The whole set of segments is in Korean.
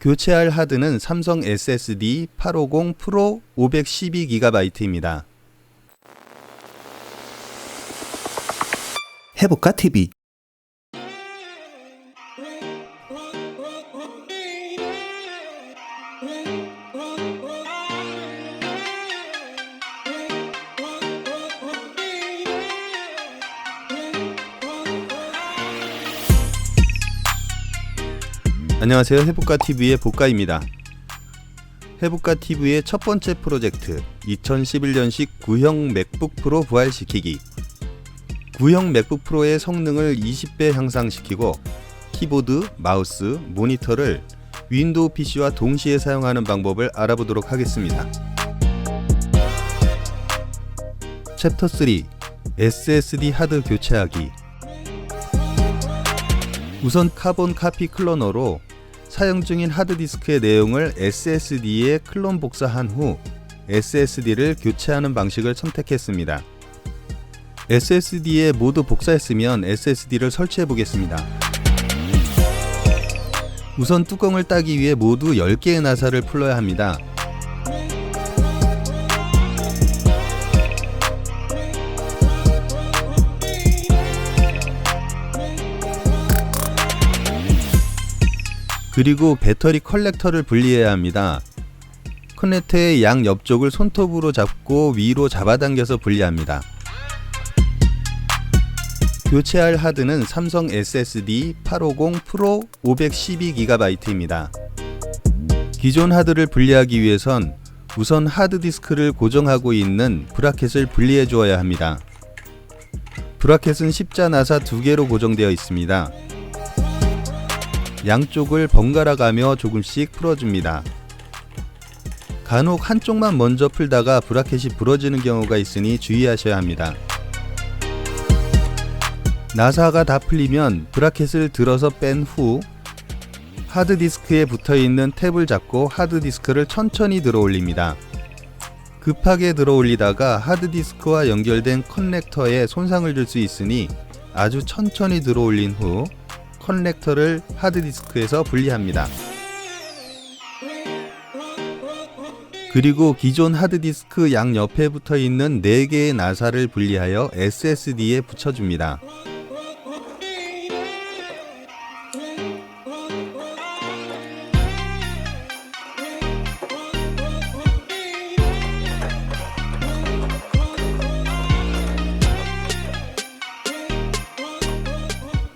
교체할 하드는 삼성 SSD 850 프로 512GB입니다. 해볼까 TV 안녕하세요. 해볼까 TV의 복가입니다. 해볼까 TV의 첫 번째 프로젝트 2011년식 구형 맥북 프로 부활시키기. 구형 맥북 프로의 성능을 20배 향상시키고 키보드, 마우스, 모니터를 윈도우 PC와 동시에 사용하는 방법을 알아보도록 하겠습니다. 챕터 3 SSD 하드 교체하기 우선 카본 카피 클로너로 사용 중인 하드디스크의 내용을 SSD에 클론 복사한 후 SSD를 교체하는 방식을 선택했습니다. SSD에 모두 복사했으면 SSD를 설치해 보겠습니다. 우선 뚜껑을 따기 위해 모두 10개의 나사를 풀러야 합니다. 그리고 배터리 컬렉터를 분리해야 합니다. 커넥터의 양 옆쪽을 손톱으로 잡고 위로 잡아당겨서 분리합니다. 교체할 하드는 삼성 SSD 850 프로 512GB입니다. 기존 하드를 분리하기 위해선 우선 하드디스크를 고정하고 있는 브라켓을 분리해 주어야 합니다. 브라켓은 십자 나사 두 개로 고정되어 있습니다. 양쪽을 번갈아 가며 조금씩 풀어줍니다. 간혹 한쪽만 먼저 풀다가 브라켓이 부러지는 경우가 있으니 주의하셔야 합니다. 나사가 다 풀리면 브라켓을 들어서 뺀 후 하드디스크에 붙어 있는 탭을 잡고 하드디스크를 천천히 들어 올립니다. 급하게 들어 올리다가 하드디스크와 연결된 커넥터에 손상을 줄 수 있으니 아주 천천히 들어 올린 후 커넥터를 하드디스크에서 분리합니다. 그리고 기존 하드디스크 양 옆에 붙어 있는 4개의 나사를 분리하여 SSD에 붙여줍니다.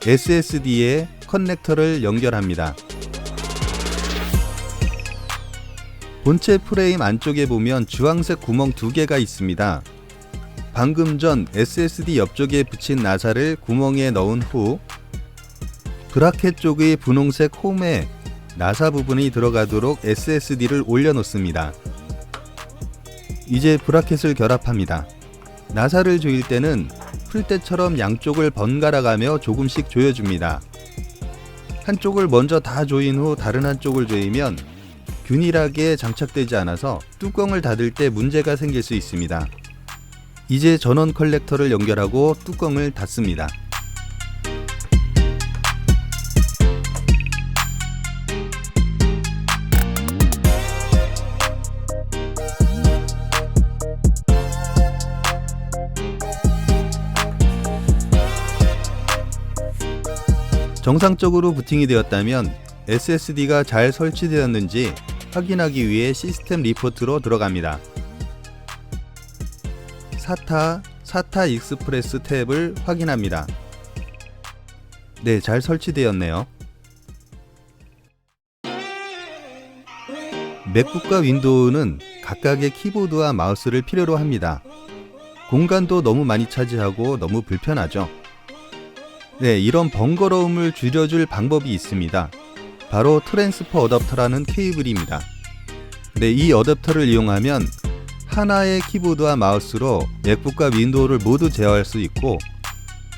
SSD에 커넥터를 연결합니다. 본체 프레임 안쪽에 보면 주황색 구멍 두 개가 있습니다. 방금 전 SSD 옆쪽에 붙인 나사를 구멍에 넣은 후 브라켓 쪽의 분홍색 홈에 나사 부분이 들어가도록 SSD를 올려놓습니다. 이제 브라켓을 결합합니다. 나사를 조일 때는 풀 때처럼 양쪽을 번갈아 가며 조금씩 조여줍니다. 한쪽을 먼저 다 조인 후 다른 한쪽을 조이면 균일하게 장착되지 않아서 뚜껑을 닫을 때 문제가 생길 수 있습니다. 이제 전원 컬렉터를 연결하고 뚜껑을 닫습니다. 정상적으로 부팅이 되었다면 SSD가 잘 설치되었는지 확인하기 위해 시스템 리포트로 들어갑니다. 사타, 사타 익스프레스 탭을 확인합니다. 네, 잘 설치되었네요. 맥북과 윈도우는 각각의 키보드와 마우스를 필요로 합니다. 공간도 너무 많이 차지하고 너무 불편하죠. 네, 이런 번거로움을 줄여줄 방법이 있습니다. 바로 트랜스퍼 어댑터라는 케이블입니다. 네, 이 어댑터를 이용하면 하나의 키보드와 마우스로 맥북과 윈도우를 모두 제어할 수 있고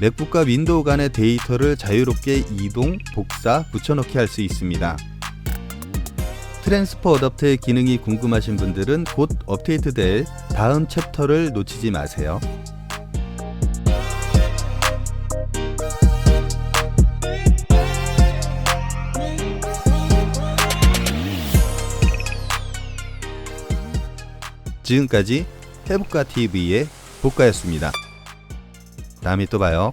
맥북과 윈도우 간의 데이터를 자유롭게 이동, 복사, 붙여넣기 할 수 있습니다. 트랜스퍼 어댑터의 기능이 궁금하신 분들은 곧 업데이트될 다음 챕터를 놓치지 마세요. 지금까지 해복가 TV의 복가였습니다. 다음에 또 봐요.